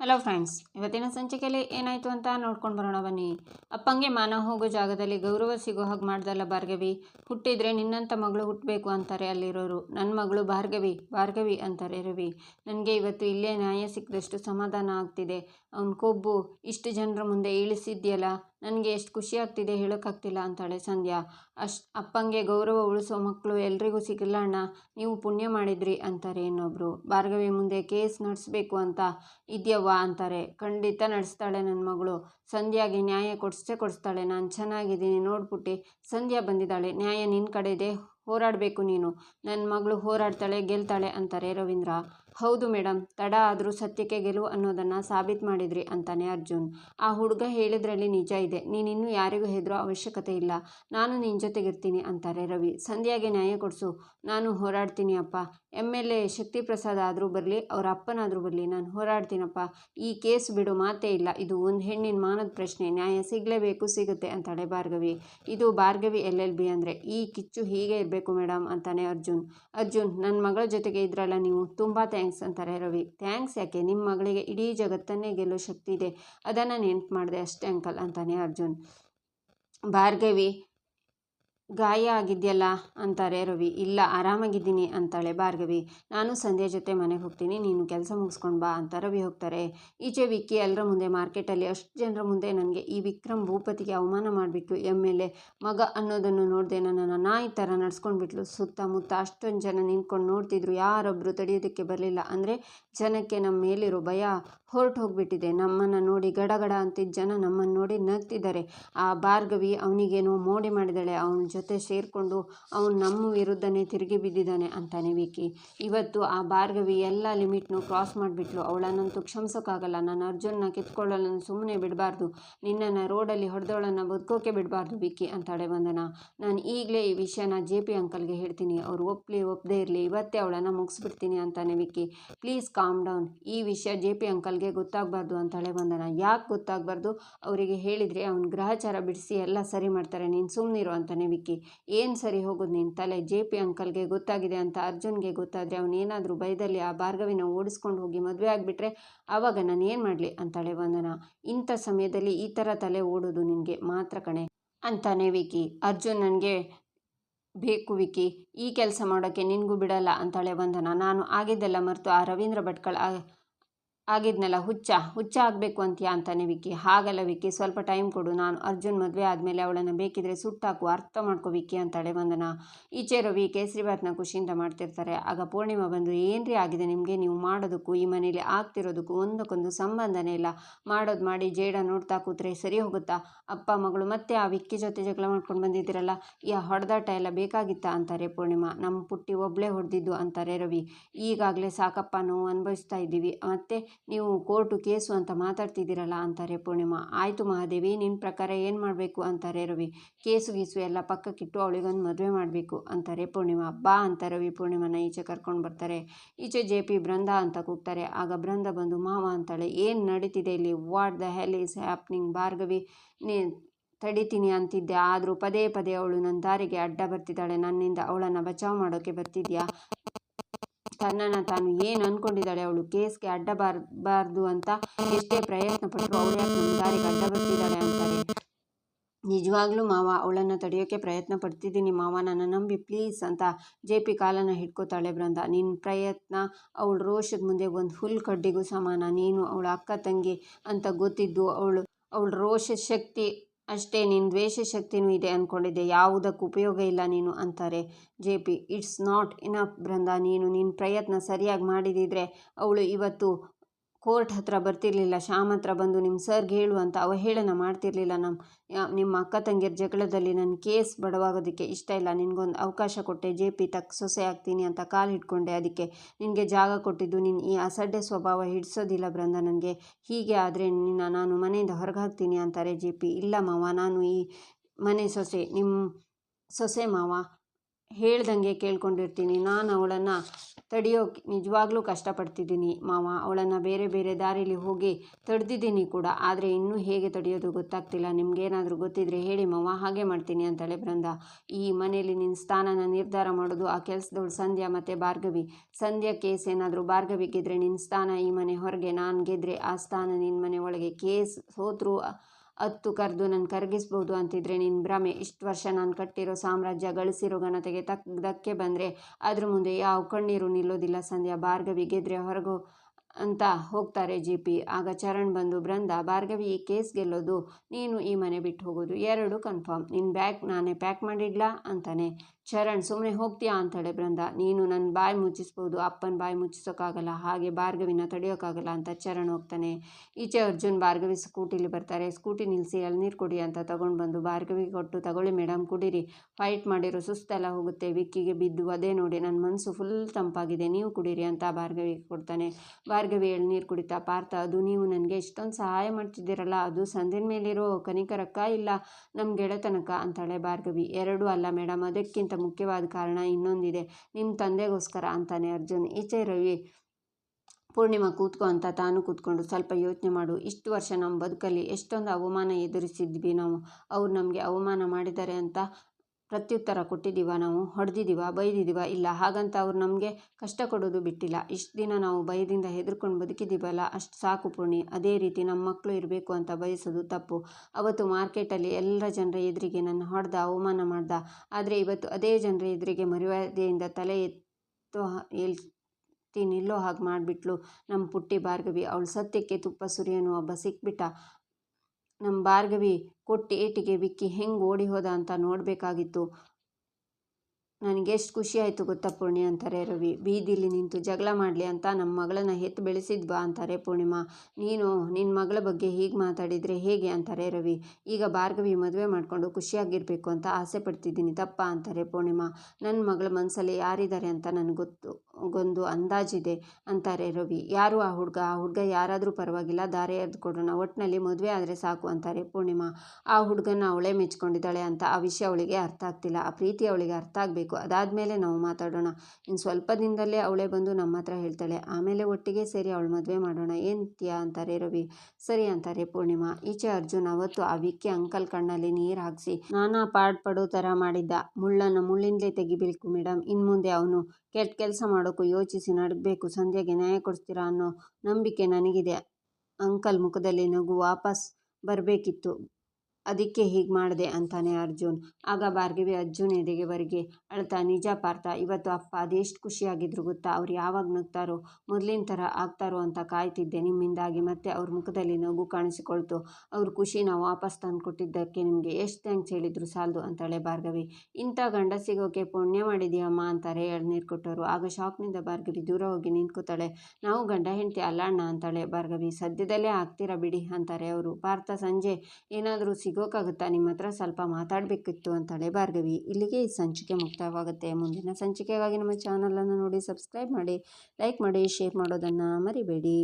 Hello friends ಇವತ್ತಿನ ಸಂಚಿಕೆಯಲ್ಲಿ ಏನಾಯಿತು ಅಂತ ನೋಡ್ಕೊಂಡು ಬರೋಣ ಬನ್ನಿ. ಅಪ್ಪಂಗೆ ಮಾನ ಹೋಗೋ ಜಾಗದಲ್ಲಿ ಗೌರವ ಸಿಗೋ ಹಾಗೆ ಮಾಡ್ದಲ್ಲ ಭಾರ್ಗವಿ. ಹುಟ್ಟಿದ್ರೆ ನಿನ್ನಂಥ ಮಗಳು ಹುಟ್ಟಬೇಕು ಅಂತಾರೆ ಅಲ್ಲಿರೋರು. ನನ್ನ ಮಗಳು ಭಾರ್ಗವಿ ಭಾರ್ಗವಿ ಅಂತಾರೆ ರವಿ. ನನಗೆ ಇವತ್ತು ಇಲ್ಲೇ ನ್ಯಾಯ ಸಿಕ್ಕದಷ್ಟು ಸಮಾಧಾನ ಆಗ್ತಿದೆ. ಅವನ ಕೊಬ್ಬು ಇಷ್ಟು ಜನರ ಮುಂದೆ ಇಳಿಸಿದ್ಯಲ್ಲ? ನನಗೆ ಎಷ್ಟು ಖುಷಿ ಆಗ್ತಿದೆ ಹೇಳೋಕ್ಕಾಗ್ತಿಲ್ಲ ಅಂತಾಳೆ ಸಂಧ್ಯಾ. ಅಷ್ಟು ಅಪ್ಪಂಗೆ ಗೌರವ ಉಳಿಸೋ ಮಕ್ಕಳು ಎಲ್ರಿಗೂ ಸಿಗಲ್ಲ ಅಣ್ಣ. ನೀವು ಪುಣ್ಯ ಮಾಡಿದ್ರಿ ಅಂತಾರೆ ಇನ್ನೊಬ್ಬರು ಭಾರ್ಗವಿ ಮುಂದೆ ಕೇಸ್ ನಡೆಸಬೇಕು ಅಂತ ಇದೆಯವ್ವ ಅಂತಾರೆ. ಖಂಡಿತ ನಡೆಸ್ತಾಳೆ ನನ್ನ ಮಗಳು. ಸಂಧ್ಯಾಗೆ ನ್ಯಾಯ ಕೊಡಿಸೇ ಕೊಡಿಸ್ತಾಳೆ. ನಾನು ಚೆನ್ನಾಗಿದ್ದೀನಿ, ನೋಡ್ಬಿಟ್ಟು. ಸಂಧ್ಯಾ ಬಂದಿದ್ದಾಳೆ. ನ್ಯಾಯ ನಿನ್ನ ಕಡೆ ಇದೆ ಹೋರಾಡಬೇಕು ನೀನು. ನನ್ನ ಮಗಳು ಹೋರಾಡ್ತಾಳೆ, ಗೆಲ್ತಾಳೆ ಅಂತಾರೆ ರವೀಂದ್ರ. ಹೌದು ಮೇಡಮ್ ತಡ ಆದರೂ ಸತ್ಯಕ್ಕೆ ಗೆಲುವು ಅನ್ನೋದನ್ನು ಸಾಬೀತು ಮಾಡಿದ್ರಿ ಅಂತಾನೆ ಅರ್ಜುನ್. ಆ ಹುಡುಗ ಹೇಳಿದ್ರಲ್ಲಿ ನಿಜ ಇದೆ, ನೀನಿನ್ನೂ ಯಾರಿಗೂ ಹೆದರೋ ಅವಶ್ಯಕತೆ ಇಲ್ಲ. ನಾನು ನಿನ್ನ ಜೊತೆಗಿರ್ತೀನಿ ಅಂತಾರೆ ರವಿ. ಸಂಧ್ಯಾಗೆ ನ್ಯಾಯ ಕೊಡಿಸು. ನಾನು ಹೋರಾಡ್ತೀನಿ ಅಪ್ಪ. M L A Shakti Prasad ಆದರೂ ಬರಲಿ, ಅವರ ಅಪ್ಪನಾದರೂ ಬರಲಿ, ನಾನು ಹೋರಾಡ್ತೀನಪ್ಪ. ಈ ಕೇಸ್ ಬಿಡು, ಮಾತೇ ಇಲ್ಲ. ಇದು ಒಂದು ಹೆಣ್ಣಿನ ಮಾನದ ಪ್ರಶ್ನೆ. ನ್ಯಾಯ ಸಿಗಲೇಬೇಕು, ಸಿಗುತ್ತೆ ಅಂತಾಳೆ ಭಾರ್ಗವಿ. ಇದು ಭಾರ್ಗವಿ ಎಲ್ ಎಲ್ ಬಿ ಅಂದರೆ, ಈ ಕಿಚ್ಚು ಹೀಗೆ ಇರಬೇಕು ಮೇಡಮ್ ಅಂತಾನೆ ಅರ್ಜುನ್. ಅರ್ಜುನ್ ನನ್ನ ಮಗಳ ಜೊತೆಗೆ ಇದ್ರಲ್ಲ ನೀವು, ತುಂಬ ಥ್ಯಾಂಕ್ಸ್ ಅಂತಾರೆ ರವಿ. ಥ್ಯಾಂಕ್ಸ್ ಯಾಕೆ? ನಿಮ್ಮ ಮಗಳಿಗೆ ಇಡೀ ಜಗತ್ತನ್ನೇ ಗೆಲ್ಲೋ ಶಕ್ತಿ ಇದೆ. ಅದನ್ನು ನೆನ್ಪು ಮಾಡಿದೆ ಅಷ್ಟೇ ಅಂಕಲ್ ಅಂತಾನೆ ಅರ್ಜುನ್. ಭಾರ್ಗವಿ ಗಾಯ ಆಗಿದೆಯಲ್ಲ ಅಂತಾರೆ ರವಿ. ಇಲ್ಲ, ಆರಾಮಾಗಿದ್ದೀನಿ ಅಂತಾಳೆ ಭಾರ್ಗವಿ. ನಾನು ಸಂಧ್ಯಾ ಜೊತೆ ಮನೆಗೆ ಹೋಗ್ತೀನಿ, ನೀನು ಕೆಲಸ ಮುಗಿಸ್ಕೊಂಡು ಬಾ ಅಂತ ರವಿ ಹೋಗ್ತಾರೆ. ಈಚೆ ವಿಕ್ಕಿ ಎಲ್ಲರ ಮುಂದೆ ಮಾರ್ಕೆಟಲ್ಲಿ ಅಷ್ಟು ಜನರ ಮುಂದೆ ನನಗೆ ಈ ವಿಕ್ರಮ್ ಭೂಪತಿಗೆ ಅವಮಾನ ಮಾಡಿಬಿಟ್ಟು ಎಂ ಎಲ್ ಎ ಮಗ ಅನ್ನೋದನ್ನು ನೋಡಿದೆ ನನ್ನನ್ನು ನಾಯಿ ಥರ ನಡ್ಸ್ಕೊಂಡ್ಬಿಟ್ಲು. ಸುತ್ತಮುತ್ತ ಅಷ್ಟೊಂದು ಜನ ನಿಂತ್ಕೊಂಡು ನೋಡ್ತಿದ್ರು. ಯಾರೊಬ್ಬರು ತಡೆಯೋದಕ್ಕೆ ಬರಲಿಲ್ಲ. ಅಂದರೆ ಜನಕ್ಕೆ ನಮ್ಮ ಮೇಲಿರೋ ಭಯ ಹೊರಟು ಹೋಗ್ಬಿಟ್ಟಿದೆ ನಮ್ಮನ್ನು ನೋಡಿ ಗಡಗಡ ಅಂತಿದ್ದ ಜನ ನಮ್ಮನ್ನು ನೋಡಿ ನಗ್ತಿದ್ದಾರೆ. ಆ ಭಾರ್ಗವಿ ಅವನಿಗೇನೋ ಮೋಡಿ ಮಾಡಿದಾಳೆ. ಅವನ ಜೊತೆ ಸೇರಿಕೊಂಡು ಅವನು ನಮ್ಮ ವಿರುದ್ಧನೇ ತಿರುಗಿ ಬಿದ್ದಿದ್ದಾನೆ ಅಂತಾನೆ ವಿಕಿ. ಇವತ್ತು ಆ ಭಾರ್ಗವಿ ಎಲ್ಲ ಲಿಮಿಟ್ನೂ ಕ್ರಾಸ್ ಮಾಡಿಬಿಟ್ಲು. ಅವಳನ್ನಂತೂ ಕ್ಷಮಿಸೋಕ್ಕಾಗಲ್ಲ ನಾನು ಅರ್ಜುನನ್ನ ಕಿತ್ಕೊಳ್ಳೋಲ್ಲ ಸುಮ್ಮನೆ ಬಿಡಬಾರ್ದು. ನಿನ್ನನ್ನು ರೋಡಲ್ಲಿ ಹೊಡೆದವಳನ್ನು ಬದುಕೋಕೆ ಬಿಡಬಾರ್ದು ವಿಕಿ ಅಂತಾಳೆ ವಂದನ. ನಾನು ಈಗಲೇ ಈ ವಿಷಯನ ಜೆ ಪಿ ಅಂಕಲ್ಗೆ ಹೇಳ್ತೀನಿ. ಅವ್ರು ಒಪ್ಪಲಿ ಒಪ್ಪದೇ ಇರಲಿ. ಇವತ್ತೇ ಅವಳನ್ನು ಮುಗಿಸ್ಬಿಡ್ತೀನಿ ಅಂತಾನೆ ವಿಕಿ. ಪ್ಲೀಸ್ ಕಾಮ್ ಡೌನ್ ಈ ವಿಷಯ ಜೆ ಪಿ ಅಂಕಲ್ಗೆ ಗೊತ್ತಾಗಬಾರ್ದು ಅಂತಾಳೆ ಬಂದನ. ಯಾಕೆ ಗೊತ್ತಾಗಬಾರ್ದು? ಅವರಿಗೆ ಹೇಳಿದರೆ ಅವ್ನ ಗ್ರಹಚಾರ ಬಿಡಿಸಿ ಎಲ್ಲ ಸರಿ ಮಾಡ್ತಾರೆ. ನೀನು ಸುಮ್ಮನಿರು ಅಂತಾನೆ ವಿಕ್ಕಿ. ಏನು ಸರಿ ಹೋಗೋದು ನಿನ್ನ ತಲೆ? ಜೆ ಪಿ ಅಂಕಲ್ಗೆ ಗೊತ್ತಾಗಿದೆ ಅಂತ ಅರ್ಜುನ್ಗೆ ಗೊತ್ತಾದರೆ ಅವನೇನಾದರೂ ಭಯದಲ್ಲಿ ಆ ಭಾರ್ಗವಿನ ಓಡಿಸ್ಕೊಂಡು ಹೋಗಿ ಮದುವೆ ಆಗಿಬಿಟ್ರೆ ಆವಾಗ ನಾನು ಏನು ಮಾಡಲಿ ಅಂತಾಳೆ ಬಂದನ. ಇಂಥ ಸಮಯದಲ್ಲಿ ಈ ಥರ ತಲೆ ಓಡೋದು ನಿನಗೆ ಮಾತ್ರ ಕಣೆ ಅಂತಾನೆ ವಿಕಿ ಅರ್ಜುನ್ ನನಗೆ ಬೇಕು ವಿಕಿ, ಈ ಕೆಲಸ ಮಾಡೋಕ್ಕೆ ನಿನಗೂ ಬಿಡಲ್ಲ ಅಂತಾಳೆ ವಂದನ. ನಾನು ಆಗಿದ್ದೆಲ್ಲ ಮರೆತು ಆ ರವೀಂದ್ರ ಭಟ್ಕಳ ಆಗಿದ್ನಲ್ಲ, ಹುಚ್ಚ. ಹುಚ್ಚ ಆಗಬೇಕು ಅಂತೀಯಾ ಅಂತಾನೆ ವಿಕ್ಕಿ. ಹಾಗಲ್ಲ ವಿಕ್ಕಿ, ಸ್ವಲ್ಪ ಟೈಮ್ ಕೊಡು. ನಾನು ಅರ್ಜುನ್ ಮದುವೆ ಆದಮೇಲೆ ಅವಳನ್ನು ಬೇಕಿದ್ರೆ ಸುಟ್ಟಾಕು ಅರ್ಥ ಮಾಡ್ಕೋ ವಿಕ್ಕಿ ಅಂತಾಳೆ ವಂದನ. ಈಚೆ ರವಿ ಕೇಸರಿಬಾತ್ನ ಖುಷಿಯಿಂದ ಮಾಡ್ತಿರ್ತಾರೆ. ಆಗ ಪೂರ್ಣಿಮಾ ಬಂದು, ಏನ್ರಿ ಆಗಿದೆ ನಿಮಗೆ? ನೀವು ಮಾಡೋದಕ್ಕೂ, ಈ ಮನೇಲಿ ಆಗ್ತಿರೋದಕ್ಕೂ ಒಂದಕ್ಕೊಂದು ಸಂಬಂಧನೇ ಇಲ್ಲ. ಮಾಡೋದು ಮಾಡಿ ಜೇಡ ನೋಡ್ತಾ ಕೂತ್ರೆ ಸರಿ ಹೋಗುತ್ತಾ? ಅಪ್ಪ, ಮಗಳು ಮತ್ತೆ ಆ ವಿಕ್ಕಿ ಜೊತೆ ಜಗಳ ಮಾಡ್ಕೊಂಡು ಬಂದಿದ್ದೀರಲ್ಲ? ಈ ಹೊಡೆದಾಟ ಎಲ್ಲ ಬೇಕಾಗಿತ್ತಾ? ಅಂತಾರೆ ಪೂರ್ಣಿಮಾ. ನಮ್ಮ ಪುಟ್ಟಿ ಒಬ್ಬಳೇ ಹೊಡೆದಿದ್ದು, ಅಂತಾರೆ ರವಿ. ಈಗಾಗಲೇ ಸಾಕಪ್ಪ, ನೋವು ಅನುಭವಿಸ್ತಾ ಇದ್ದೀವಿ. ಮತ್ತೆ ನೀವು ಕೋರ್ಟು ಕೇಸು ಅಂತ ಮಾತಾಡ್ತಿದ್ದೀರಲ್ಲ ಅಂತಾರೆ, ಪೂರ್ಣಿಮಾ. ಆಯಿತು ಮಹಾದೇವಿ ನಿನ್ನ ಪ್ರಕಾರ ಏನು ಮಾಡಬೇಕು? ಅಂತಾರೆ ರವಿ. ಕೇಸು ಗೀಸು ಎಲ್ಲ ಪಕ್ಕಕ್ಕಿಟ್ಟು ಅವಳಿಗೊಂದು ಮದುವೆ ಮಾಡಬೇಕು ಅಂತಾರೆ ಪೂರ್ಣಿಮಾ. ಬಾ ಅಂತ ರವಿ. ಪೂರ್ಣಿಮಾನ ಈಚೆ ಕರ್ಕೊಂಡು ಬರ್ತಾರೆ. ಈಚೆ ಜೆ ಪಿ ಬೃಂದ ಅಂತ ಕೂಗ್ತಾರೆ. ಆಗ ಬೃಂದ ಬಂದು, ಮಾವ ಅಂತಾಳೆ, ಏನು ನಡೀತಿದೆ ಇಲ್ಲಿ? What the hell is happening Bhargavi? ನೀ ತಡಿತೀನಿ ಅಂತಿದ್ದೆ ಆದರೂ ಪದೇ ಪದೇ ಅವಳು ನನ್ನ ದಾರಿಗೆ ಅಡ್ಡ ಬರ್ತಿದ್ದಾಳೆ. ನನ್ನಿಂದ ಅವಳನ್ನು ಬಚಾವ್ ಮಾಡೋಕ್ಕೆ ಬರ್ತಿದ್ಯಾ? ತನ್ನನ್ನು ತಾನು ಏನು ಅಂದ್ಕೊಂಡಿದ್ದಾಳೆ ಅವಳು ಕೇಸ್ಗೆ ಅಡ್ಡ ಬಾರಬಾರ್ದು ಅಂತ ಎಷ್ಟೇ ಪ್ರಯತ್ನ ಪಟ್ಟರು ಅವಳು ಯಾಕೆ ನಮ್ಮ ದಾರಿಗೆ ಅಡ್ಡ ಬರ್ತಿದ್ದಾಳೆ ಅಂತಾರೆ. ನಿಜವಾಗ್ಲೂ ಮಾವ, ಅವಳನ್ನು ತಡೆಯೋಕ್ಕೆ ಪ್ರಯತ್ನ ಪಡ್ತಿದ್ದೀನಿ ಮಾವ, ನನ್ನ ನಂಬಿ ಪ್ಲೀಸ್ ಅಂತ ಜೆ ಪಿ ಕಾಲನ್ನು ಹಿಡ್ಕೋತಾಳೆ ಬೃಂದ ನಿನ್ನ ಪ್ರಯತ್ನ ಅವಳು ರೋಷದ ಮುಂದೆ ಒಂದು ಹುಲ್ ಕಡ್ಡಿಗೂ ಸಮಾನ. ನೀನು ಅವಳ ಅಕ್ಕ ತಂಗಿ ಅಂತ ಗೊತ್ತಿದ್ದು ಅವಳು, ಅವಳ ರೋಷ ಶಕ್ತಿ ಅಷ್ಟೇ ನಿನ್ನ ದ್ವೇಷ ಶಕ್ತಿನೂ ಇದೆ ಅಂದ್ಕೊಂಡಿದ್ದೆ ಯಾವುದಕ್ಕೂ ಉಪಯೋಗ ಇಲ್ಲ ನೀನು ಅಂತಾರೆ. J P, it's not enough Brinda ನೀನು ನಿನ್ನ ಪ್ರಯತ್ನ ಸರಿಯಾಗಿ ಮಾಡಿದಿದ್ರೆ ಅವಳು ಇವತ್ತು ಕೋರ್ಟ್ ಹತ್ರ ಬರ್ತಿರ್ಲಿಲ್ಲ, ಶ್ಯಾಮ್ ಹತ್ರ ಬಂದು ನಿಮ್ಮ ಸರ್ಗೆ ಹೇಳು ಅಂತ ಅವಹೇಳನ ಮಾಡ್ತಿರ್ಲಿಲ್ಲ ನಮ್ಮ ನಿಮ್ಮ ಅಕ್ಕ ತಂಗಿಯರ ಜಗಳದಲ್ಲಿ ನನ್ನ ಕೇಸ್ ಬಡವಾಗೋದಕ್ಕೆ ಇಷ್ಟ ಇಲ್ಲ, ನಿನಗೊಂದು ಅವಕಾಶ ಕೊಟ್ಟೆ, ಜೆ ಪಿ ತಕ್ಕ ಸೊಸೆ ಆಗ್ತೀನಿ ಅಂತ ಕಾಲು ಹಿಡ್ಕೊಂಡೆ ಅದಕ್ಕೆ. ನಿನಗೆ ಜಾಗ ಕೊಟ್ಟಿದ್ದು ನೀನು ಈ ಅಸಡ್ಡೆ ಸ್ವಭಾವ ಹಿಡಿಸೋದಿಲ್ಲ ಬೃಂದ ನನಗೆ. ಹೀಗೆ ಆದರೆ ನಿನ್ನ ನಾನು ಮನೆಯಿಂದ ಹೊರಗೆ ಹಾಕ್ತೀನಿ ಅಂತಾರೆ ಜೆ ಪಿ. ಇಲ್ಲ ಮಾವ, ನಾನು ಈ ಮನೆ ಸೊಸೆ ನಿಮ್ಮ ಸೊಸೆ ಮಾವ. ಹೇಳ್ದಂಗೆ ಕೇಳ್ಕೊಂಡಿರ್ತೀನಿ. ನಾನು ಅವಳನ್ನು ತಡೆಯೋಕೆ ನಿಜವಾಗ್ಲೂ ಕಷ್ಟಪಡ್ತಿದ್ದೀನಿ ಮಾವ. ಅವಳನ್ನು ಬೇರೆ ಬೇರೆ ದಾರಿಲಿ ಹೋಗಿ ತಡೆದಿದ್ದೀನಿ ಕೂಡ. ಆದರೆ ಇನ್ನೂ ಹೇಗೆ ತಡೆಯೋದು ಗೊತ್ತಾಗ್ತಿಲ್ಲ. ನಿಮಗೇನಾದರೂ ಗೊತ್ತಿದ್ರೆ ಹೇಳಿ ಮಾವ. ಹಾಗೆ ಮಾಡ್ತೀನಿ ಅಂತಾಳೆ ಬೃಂದ. ಈ ಮನೆಯಲ್ಲಿ ನಿನ್ನ ಸ್ಥಾನನ ನಿರ್ಧಾರ ಮಾಡೋದು, ಆ ಕೆಲಸದವಳು ಸಂಧ್ಯಾ ಮತ್ತು ಭಾರ್ಗವಿ. ಸಂಧ್ಯಾ ಕೇಸ್ ಏನಾದರೂ ಭಾರ್ಗವಿ ಗೆದ್ರೆ ನಿನ್ನ ಸ್ಥಾನ ಈ ಮನೆ ಹೊರಗೆ, ನಾನು ಗೆದ್ದರೆ ಆ ಸ್ಥಾನ ನಿನ್ನ ಮನೆ ಒಳಗೆ. ಕೇಸ್ ಸೋತ್ರು ಹತ್ತು ಕರೆದು ನಾನು ಕರಗಿಸ್ಬೋದು ಅಂತಿದ್ರೆ ನಿನ್ನ ಭ್ರಮೆ. ಇಷ್ಟು ವರ್ಷ ನಾನು ಕಟ್ಟಿರೋ ಸಾಮ್ರಾಜ್ಯ ಗಳಿಸಿರೋ ಘನತೆಗೆ ತಕ್ಕ ಧಕ್ಕೆ ಬಂದರೆ ಅದ್ರ ಮುಂದೆ ಯಾವ ಕಣ್ಣೀರು ನಿಲ್ಲೋದಿಲ್ಲ ಸಂಧ್ಯಾ. ಭಾರ್ಗವಿ ಗೆದ್ರೆ ಹೊರಗು ಅಂತ ಹೋಗ್ತಾರೆ ಜಿ ಪಿ. ಆಗ ಚರಣ್ ಬಂದು, ಬೃಂದ, ಭಾರ್ಗವಿ ಈ ಕೇಸ್ ಗೆಲ್ಲೋದು, ನೀನು ಈ ಮನೆ ಬಿಟ್ಟು ಹೋಗೋದು. ಎರಡು ಕನ್ಫರ್ಮ್. ನಿನ್ನ ಬ್ಯಾಗ್ ನಾನೇ ಪ್ಯಾಕ್ ಮಾಡಿಡ್ಲಾ? ಅಂತಾನೆ. ಚರಣ್ ಸುಮ್ಮನೆ ಹೋಗ್ತೀಯಾ ಅಂತಾಳೆ ಬೃಂದ. ನೀನು ನನ್ನ ಬಾಯಿ ಮುಚ್ಚಿಸ್ಬೋದು, ಅಪ್ಪನ ಬಾಯಿ ಮುಚ್ಚಿಸೋಕ್ಕಾಗಲ್ಲ ಹಾಗೆ ಭಾರ್ಗವಿನ ತಡೆಯೋಕ್ಕಾಗಲ್ಲ ಅಂತ ಚರಣ್ ಹೋಗ್ತಾನೆ. ಈಚೆ ಅರ್ಜುನ್ ಭಾರ್ಗವಿ ಸ್ಕೂಟಿಲಿ ಬರ್ತಾರೆ. ಸ್ಕೂಟಿ ನಿಲ್ಲಿಸಿ ಎಳ್ನೀರು ಕೊಡಿ ಅಂತ ತಗೊಂಡು ಬಂದು ಭಾರ್ಗವಿಗೆ ಕೊಟ್ಟು, ತಗೊಳ್ಳಿ ಮೇಡಮ್ ಕುಡೀರಿ. ಫೈಟ್ ಮಾಡಿರೋ ಸುಸ್ತೆಲ್ಲ ಹೋಗುತ್ತೆ. ವಿಕ್ಕಿಗೆ ಬಿದ್ದು ಅದೇ ನೋಡಿ ನನ್ನ ಮನಸ್ಸು ಫುಲ್ ತಂಪಾಗಿದೆ. ನೀವು ಕುಡೀರಿ ಅಂತ ಭಾರ್ಗವಿಗೆ ಕೊಡ್ತಾನೆ. ಭಾರ್ಗವಿ ಎಳ್ನೀರು ಕುಡಿತಾ ಪಾರ್ಥ, ಅದು ನೀವು ನನಗೆ ಇಷ್ಟೊಂದು ಸಹಾಯ ಮಾಡ್ತಿದ್ದೀರಲ್ಲ, ಅದು ಸಂಧಿನ ಮೇಲಿರೋ ಕನಿಕರಕ್ಕ ಇಲ್ಲ ನಮ್ಮ ಗೆಳೆತನಕ ಅಂತಾಳೆ ಭಾರ್ಗವಿ. ಎರಡೂ ಅಲ್ಲ ಮೇಡಮ್ ಅದಕ್ಕಿಂತ ಮುಖ್ಯವಾದ ಕಾರಣ ಇನ್ನೊಂದಿದೆ. ನಿಮ್ಮ ತಂದೆಗೋಸ್ಕರ ಅಂತಾನೆ ಅರ್ಜುನ್. ಈಚೆ ರವಿ ಪೂರ್ಣಿಮಾ ಕೂತ್ಕೊ ಅಂತ ತಾನು ಕೂತ್ಕೊಂಡು ಸ್ವಲ್ಪ ಯೋಚನೆ ಮಾಡು. ಇಷ್ಟು ವರ್ಷ ನಮ್ಮ ಬದುಕಲ್ಲಿ ಎಷ್ಟೊಂದು ಅವಮಾನ ಎದುರಿಸಿದ್ವಿ ನಾವು. ಅವ್ರು ನಮಗೆ ಅವಮಾನ ಮಾಡಿದ್ದಾರೆ ಅಂತ ಪ್ರತ್ಯುತ್ತರ ಕೊಟ್ಟಿದ್ದೀವ ನಾವು, ಹೊಡೆದಿದ್ದೀವ, ಬೈದಿದ್ದೀವ? ಇಲ್ಲ, ಹಾಗಂತ ಅವ್ರು ನಮಗೆ ಕಷ್ಟ ಕೊಡೋದು ಬಿಟ್ಟಿಲ್ಲ. ಇಷ್ಟು ದಿನ ನಾವು ಭಯದಿಂದ ಹೆದರ್ಕೊಂಡು ಬದುಕಿದ್ದೀವಲ್ಲ, ಅಷ್ಟು ಸಾಕು ಪುಣಿ ಅದೇ ರೀತಿ ನಮ್ಮ ಮಕ್ಕಳು ಇರಬೇಕು ಅಂತ ಬಯಸೋದು ತಪ್ಪು. ಅವತ್ತು ಮಾರ್ಕೆಟಲ್ಲಿ ಎಲ್ಲ ಜನರ ಎದುರಿಗೆ ನನ್ನ ಹೊಡೆದ, ಅವಮಾನ ಮಾಡ್ದ. ಆದರೆ ಇವತ್ತು ಅದೇ ಜನರ ಎದುರಿಗೆ ಮರ್ಯಾದೆಯಿಂದ ತಲೆ ಎತ್ತೋ ಎಲ್ ನಿಲ್ಲೋ ಹಾಗೆ ಮಾಡಿಬಿಟ್ಲು ನಮ್ಮ ಪುಟ್ಟಿ ಭಾರ್ಗವಿ. ಅವಳು ಸತ್ಯಕ್ಕೆ ತುಪ್ಪ ಸುರಿಯೋನು ಒಬ್ಬ ಸಿಕ್ಬಿಟ್ಟ. ನಮ್ಮ ಭಾರ್ಗವಿ ಕೊಟ್ಟು ಏಟಿಗೆ ಬಿಕ್ಕಿ ಹೆಂಗೆ ಓಡಿ ಹೋದ ಅಂತ ನೋಡಬೇಕಾಗಿತ್ತು. ನನಗೆ ಎಷ್ಟು ಖುಷಿ ಆಯಿತು ಗೊತ್ತಾ ಪೂರ್ಣಿ ಅಂತಾರೆ ರವಿ. ಬೀದಿಲಿ ನಿಂತು ಜಗಳ ಮಾಡಲಿ ಅಂತ ನಮ್ಮ ಮಗಳನ್ನ ಹೆತ್ತು ಬೆಳೆಸಿದ್ವಾ ಅಂತಾರೆ ಪೂರ್ಣಿಮಾ. ನೀನು ನಿನ್ನ ಮಗಳ ಬಗ್ಗೆ ಹೀಗೆ ಮಾತಾಡಿದರೆ ಹೇಗೆ ಅಂತಾರೆ ರವಿ. ಈಗ ಭಾರ್ಗವಿ ಮದುವೆ ಮಾಡಿಕೊಂಡು ಖುಷಿಯಾಗಿರಬೇಕು ಅಂತ ಆಸೆ ಪಡ್ತಿದ್ದೀನಿ ತಪ್ಪ ಅಂತಾರೆ ಪೂರ್ಣಿಮಾ. ನನ್ನ ಮಗಳ ಮನಸ್ಸಲ್ಲಿ ಯಾರಿದ್ದಾರೆ ಅಂತ ನನಗೆ ಗೊತ್ತು. ಗೊಂದು ಅಂದಾಜಿದೆ ಅಂತಾರೆ ರವಿ. ಯಾರು ಆ ಹುಡುಗ? ಆ ಹುಡುಗ ಯಾರಾದರೂ ಪರವಾಗಿಲ್ಲ, ದಾರೆ ಎರೆದು ಕೊಡೋಣ. ಒಟ್ಟಿನಲ್ಲಿ ಮದುವೆ ಆದರೆ ಸಾಕು ಅಂತಾರೆ ಪೂರ್ಣಿಮಾ. ಆ ಹುಡುಗನ ಅವಳೇ ಮೆಚ್ಕೊಂಡಿದ್ದಾಳೆ ಅಂತ ಆ ವಿಷಯ ಅವಳಿಗೆ ಅರ್ಥ ಆಗ್ತಿಲ್ಲ. ಆ ಪ್ರೀತಿ ಅವಳಿಗೆ ಅರ್ಥ ಆಗಬೇಕು. ಅದಾದಮೇಲೆ ನಾವು ಮಾತಾಡೋಣ. ಇನ್ನು ಸ್ವಲ್ಪ ದಿನದಲ್ಲೇ ಅವಳೇ ಬಂದು ನಮ್ಮ ಹತ್ರ ಹೇಳ್ತಾಳೆ. ಆಮೇಲೆ ಒಟ್ಟಿಗೆ ಸೇರಿ ಅವಳು ಮದುವೆ ಮಾಡೋಣ. ಏನ್ತೀಯಾ ಅಂತಾರೆ ರವಿ. ಸರಿ ಅಂತಾರೆ ಪೂರ್ಣಿಮಾ. ಈಚೆ ಅರ್ಜುನ್ ಅವತ್ತು ಆ ವಿಕ್ಕಿ ಅಂಕಲ್ ಕಣ್ಣಲ್ಲಿ ನೀರು ಹಾಕಿಸಿ, ನಾನಾ ಪಾಡ್ ಪಡೋ ಥರ ಮಾಡಿದ್ದ. ಮುಳ್ಳನ್ನು ಮುಳ್ಳಿಂದಲೇ ತೆಗಿಬೇಕು ಮೇಡಮ್ ಇನ್ನು ಮುಂದೆ ಅವನು ಕೆಟ್ಟ ಕೆಲಸ ಮಾಡೋಕ್ಕೂ ಯೋಚಿಸಿ ನಡಬೇಕು ಸಂಧ್ಯೆಗೆ ನ್ಯಾಯ ಕೊಡಿಸ್ತೀರಾ ಅನ್ನೋ ನಂಬಿಕೆ ನನಗಿದೆ. ಅಂಕಲ್ ಮುಖದಲ್ಲಿ ನಗು ವಾಪಸ್ ಬರಬೇಕಿತ್ತು. ಅದಕ್ಕೆ ಹೀಗೆ ಮಾಡಿದೆ ಅಂತಾನೆ ಅರ್ಜುನ್. ಆಗ ಭಾರ್ಗವಿ ಅರ್ಜುನ್ ಎದೆಗೆ ಬರಿಗೆ ಅಳ್ತಾ, ನಿಜ ಪಾರ್ಥ, ಇವತ್ತು ಅಪ್ಪ ಅದೆಷ್ಟು ಖುಷಿಯಾಗಿದ್ರು ಗೊತ್ತಾ? ಅವ್ರು ಯಾವಾಗ ನಗ್ತಾರೋ ಮೊದಲಿನ ಥರ ಆಗ್ತಾರೋ ಅಂತ ಕಾಯ್ತಿದ್ದೆ ನಿಮ್ಮಿಂದಾಗಿ, ಮತ್ತೆ ಅವ್ರ ಮುಖದಲ್ಲಿ ನಗು ಕಾಣಿಸಿಕೊಳ್ತು. ಅವ್ರ ಖುಷಿನ ವಾಪಸ್ ತಂದು ಕೊಟ್ಟಿದ್ದಕ್ಕೆ ನಿಮಗೆ ಎಷ್ಟು ಥ್ಯಾಂಕ್ಸ್ ಹೇಳಿದ್ರು ಸಾಲದು? ಅಂತಾಳೆ ಭಾರ್ಗವಿ. ಇಂಥ ಗಂಡ ಸಿಗೋಕೆ ಪುಣ್ಯ ಮಾಡಿದೀಯಮ್ಮ ಅಂತಾರೆ ಎಳ್ನೀರು ಕೊಟ್ಟವರು ಆಗ ಶಾಕ್ನಿಂದ ಭಾರ್ಗವಿ ದೂರ ಹೋಗಿ ನಿಂತ್ಕೋತಾಳೆ. ನಾವು ಗಂಡ ಹೆಂಡತಿ ಅಲ್ಲಣ್ಣ ಅಂತಾಳೆ ಭಾರ್ಗವಿ. ಸದ್ಯದಲ್ಲೇ ಆಗ್ತೀರಾ ಬಿಡಿ ಅಂತಾರೆ ಅವರು. ಪಾರ್ಥ, ಸಂಜೆ ಏನಾದರೂ ಸಿಗೋಕ್ಕಾಗುತ್ತಾ ನಿಮ್ಮ ಹತ್ರ ಸ್ವಲ್ಪ ಮಾತಾಡಬೇಕಿತ್ತು ಅಂತಾಳೆ ಭಾರ್ಗವಿ. ಇಲ್ಲಿಗೆ ಈ ಸಂಚಿಕೆ ಮುಕ್ತಾಯವಾಗುತ್ತೆ ಮುಂದಿನ ಸಂಚಿಕೆಗಾಗಿ ನಮ್ಮ ಚಾನಲನ್ನು ನೋಡಿ ಸಬ್ಸ್ಕ್ರೈಬ್ ಮಾಡಿ, ಲೈಕ್ ಮಾಡಿ, ಶೇರ್ ಮಾಡೋದನ್ನು ಮರಿಬೇಡಿ.